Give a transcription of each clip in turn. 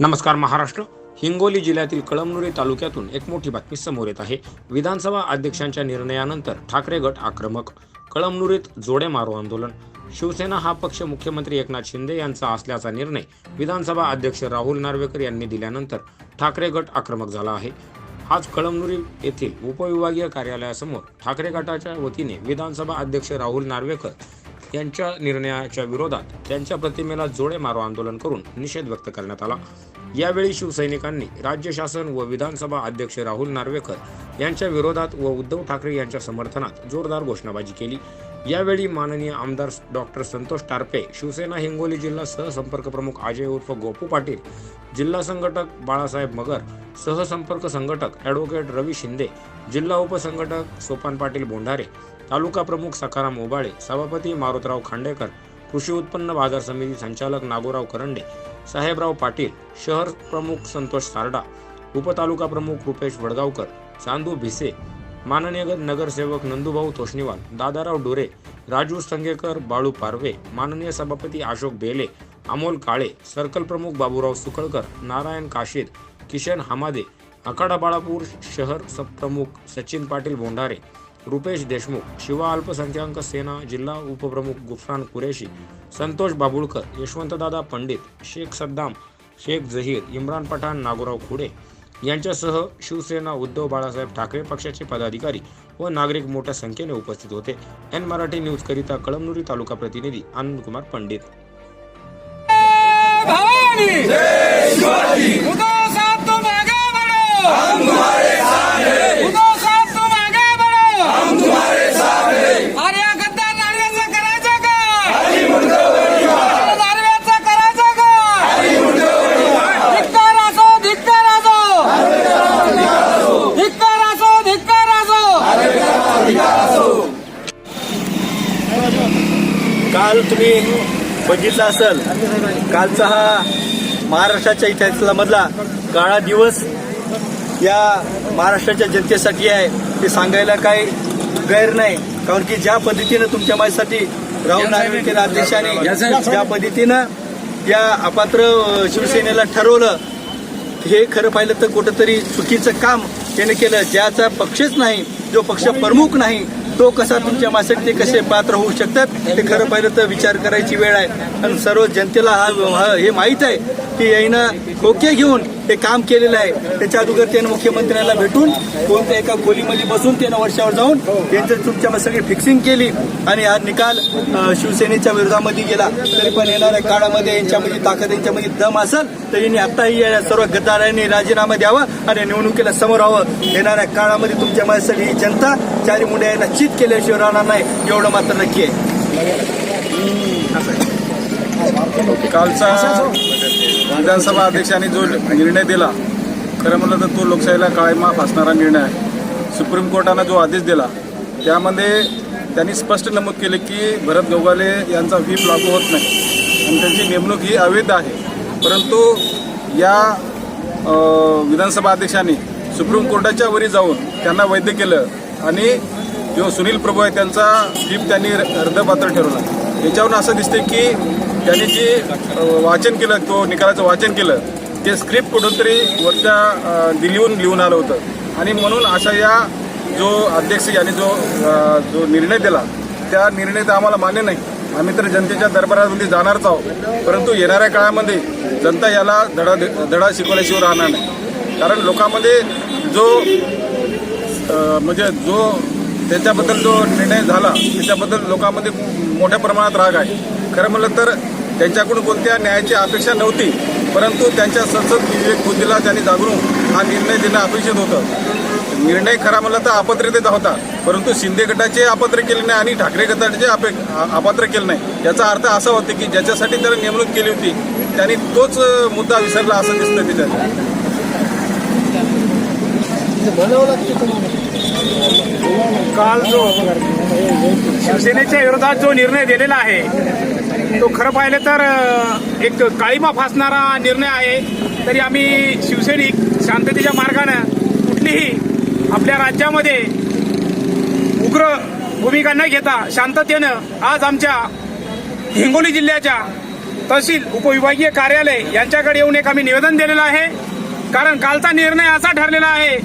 नमस्कार महाराष्ट्र. हिंगोली जिल्ह्यातील कळमनुरी तालुक्यातून एक मोठी बातमी समोर येत आहे. विधानसभा अध्यक्षांच्या निर्णयानंतर ठाकरे गट आक्रमक कळमनुरीत जोडे मारो आंदोलन. शिवसेना हा पक्ष मुख्यमंत्री एकनाथ शिंदे यांचा असल्याचा निर्णय विधानसभा अध्यक्ष राहुल नार्वेकर यांनी दिल्यानंतर ठाकरे गट आक्रमक झाला आहे. आज कळमनुरी येथील उपविभागीय कार्यालयासमोर ठाकरे गटाच्या वतीने विधानसभा अध्यक्ष राहुल नार्वेकर यांच्या निर्णयाच्या विरोधात त्यांच्या प्रतिमेला जोडे मारो आंदोलन करून निषेध व्यक्त करण्यात आला. यावेळी शिवसैनिकांनी राज्य शासन व विधानसभा अध्यक्ष राहुल नार्वेकर यांच्या विरोधात व उद्धव ठाकरे यांच्या समर्थनात जोरदार घोषणाबाजी केली. यावेळी माननीय आमदार डॉक्टर संतोष टारपे शिवसेना हिंगोली जिल्हा सहसंपर्क प्रमुख अजय उर्फ गोपू पाटील जिल्हा संघटक बाळासाहेब मगर सहसंपर्क संघटक ॲडव्होकेट रवी शिंदे जिल्हा उपसंघटक सोपान पाटील बोंढारे तालुका प्रमुख सखाराम ओबाळे सभापती मारुतराव खांडेकर कृषी उत्पन्न बाजार समिती संचालक नागोराव करंडे साहेबराव पाटील शहर प्रमुख संतोष सारडा उपतालुका प्रमुख रुपेश वडगावकर चांदू भिसे माननीय नगरसेवक नंदुभाऊ तोष्णीवाल दादाराव डोरे राजू संगेकर बाळू पारवे माननीय सभापती अशोक बेले अमोल काळे सर्कल प्रमुख बाबूराव सुकळकर नारायण काशीद किशन हमादे आखाडा बाळापूर शहर प्रमुख सचिन पाटील बोंढारे रुपेश देशमुख शिवा अल्पसंख्याक सेना जिल्हा उपप्रमुख गुफरान कुरेशी संतोष बाबुळकर यशवंतदादा पंडित शेख सद्दाम शेख जहीर इम्रान पठाण नागोराव खुडे यांच्यासह शिवसेना उद्धव बाळासाहेब ठाकरे पक्षाचे पदाधिकारी व नागरिक मोठ्या संख्येने उपस्थित होते. एन मराठी न्यूज करिता कळमनुरी तालुका प्रतिनिधी आनंद कुमार पंडित. भवानी काल तुम्ही बघितलं असेल कालचा हा महाराष्ट्राच्या इतिहासामधला काळा दिवस या महाराष्ट्राच्या जनतेसाठी आहे ते सांगायला काही गैर नाही. कारण की ज्या पद्धतीनं तुमच्या माझ्यासाठी राहुल नार्वेकर अध्यक्षाने ज्या पद्धतीनं या अपात्र शिवसेनेला ठरवलं हे खरं पाहिलं तर कुठंतरी चुकीचं काम त्याने केलं. ज्याचा पक्षच नाही जो पक्ष प्रमुख नाही तो कसा तुमच्या माझ्यासाठी ते कसे पात्र होऊ शकतात ते खरं पाहिलं तर विचार करायची वेळ आहे. आणि सर्व जनतेला हा हे माहीत आहे की यानं खोके घेऊन हे काम केलेलं आहे. त्याच्या अगोदर त्यानं मुख्यमंत्र्यांना भेटून कोणत्या एका खोलीमध्ये बसून त्यानं वर्षावर जाऊन त्यांचं तुमच्या सगळी फिक्सिंग केली. आणि हा निकाल शिवसेनेच्या विरोधामध्ये गेला. तरी पण येणाऱ्या काळामध्ये यांच्यामध्ये ताकद यांच्यामध्ये दम असेल तर यांनी आताही या सर्व गद्दारांनी राजीनामा द्यावा आणि निवडणुकीला समोर व्हावं येणाऱ्या काळामध्ये तुमच्या माझ्यासाठी ही जनता चारी मुंड्या यांना चित केल्याशिवाय राहणार नाही. एवढं मात्र नक्की आहे. कालचा विधानसभा अध्यक्षांनी जो निर्णय दिला खरं म्हणलं तर तो लोकशाहीला काळीमा फासणारा निर्णय आहे. सुप्रीम कोर्टानं जो आदेश दिला त्यामध्ये त्यांनी स्पष्ट नमूद केले की भरत गोगाले यांचा व्हीप लागू होत नाही. आणि त्यांची नेमणूक ही अवैध आहे. परंतु या विधानसभा अध्यक्षांनी सुप्रीम कोर्टाच्या वरी जाऊन त्यांना वैध केलं आणि जो सुनील प्रभू आहे त्यांचा व्हीप त्यांनी अर्धपात्र ठरवला. याच्यावरून असं दिसते की त्यांनी जे वाचन केलं तो निकालाचं वाचन केलं ते स्क्रिप्ट कुठून तरी वरच्या दिलीहून दिल्लीहून लिहून आलं होतं. आणि म्हणून अशा या जो अध्यक्ष यांनी जो जो निर्णय दिला त्या निर्णयाचा आम्हाला मान्य नाही. आम्ही तर जनतेच्या दरबारामध्ये जाणारच आहोत. परंतु येणाऱ्या काळामध्ये जनता याला धडा धडा शिकवल्याशिवाय राहणार नाही. कारण लोकांमध्ये जो म्हणजे जो त्याच्याबद्दल जो निर्णय झाला त्याच्याबद्दल लोकांमध्ये मोठ्या प्रमाणात राग आहे. खरं म्हणलं तर त्यांच्याकडून कोणत्या न्यायाची अपेक्षा नव्हती परंतु त्यांच्या संसद विवेक बुद्धीला त्यांनी जागरून हा निर्णय देणं अपेक्षित होतं. निर्णय खरा म्हणलं तर अपात्रतेचा होता परंतु शिंदे गटाचे अपात्र केले नाही आणि ठाकरे गटाचे अपे अ- अपात्र केलं नाही. याचा अर्थ असा होता की ज्याच्यासाठी त्याला नेमणूक केली होती त्यांनी तोच मुद्दा विसरला असं दिसतं त्याच्यात काल जो शिवसेनेच्या विरोधात जो निर्णय दिलेला आहे तो खरं पाहिलं तर एक काळीमा फासणारा निर्णय आहे. तरी आम्ही शिवसैनिक शांततेच्या मार्गानं कुठलीही आपल्या राज्यामध्ये उग्र भूमिका न घेता शांततेनं आज आमच्या हिंगोली जिल्ह्याच्या तहसील उपविभागीय कार्यालय यांच्याकडे येऊन एक आम्ही निवेदन दिलेलं आहे. कारण कालचा निर्णय असा ठरलेला आहे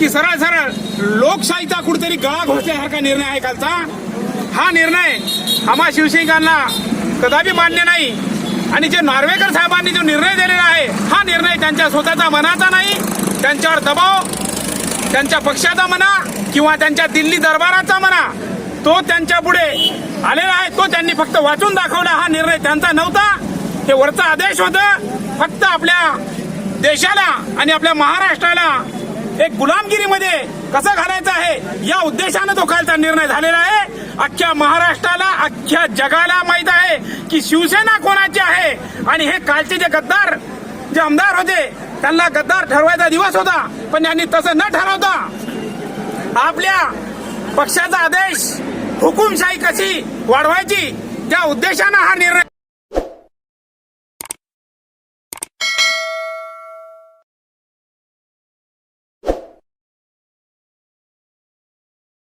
की सरळ सरळ लोकशाहीचा कुठेतरी गळा घोसल्यासारखा निर्णय आहे कालचा. हा निर्णय आम्हा शिवसैनिकांना कदापि मान्य नाही. आणि जे नार्वेकर साहेबांनी जो निर्णय दिलेला आहे हा निर्णय त्यांच्या स्वतःचा मनाचा नाही त्यांच्यावर दबाव त्यांच्या पक्षाचा म्हणा किंवा त्यांच्या दिल्ली दरबाराचा म्हणा तो त्यांच्या पुढे आलेला आहे तो त्यांनी फक्त वाचून दाखवला. हा निर्णय त्यांचा नव्हता. हे वरचा आदेश होता. फक्त आपल्या देशाला आणि आपल्या महाराष्ट्राला एक गुलामगिरीमध्ये कसं घालायचं आहे? या उद्देशानं तो कालचा निर्णय झालेला आहे. अख्ख्या महाराष्ट्राला अख्ख्या जगाला माहीत आहे की शिवसेना कोणाची आहे? आणि हे कालचे जे गद्दार जे आमदार होते त्यांना गद्दार ठरवायचा दिवस होता पण यांनी तसं न ठरवता आपल्या पक्षाचा आदेश हुकुमशाही कशी वाढवायची त्या उद्देशानं हा निर्णय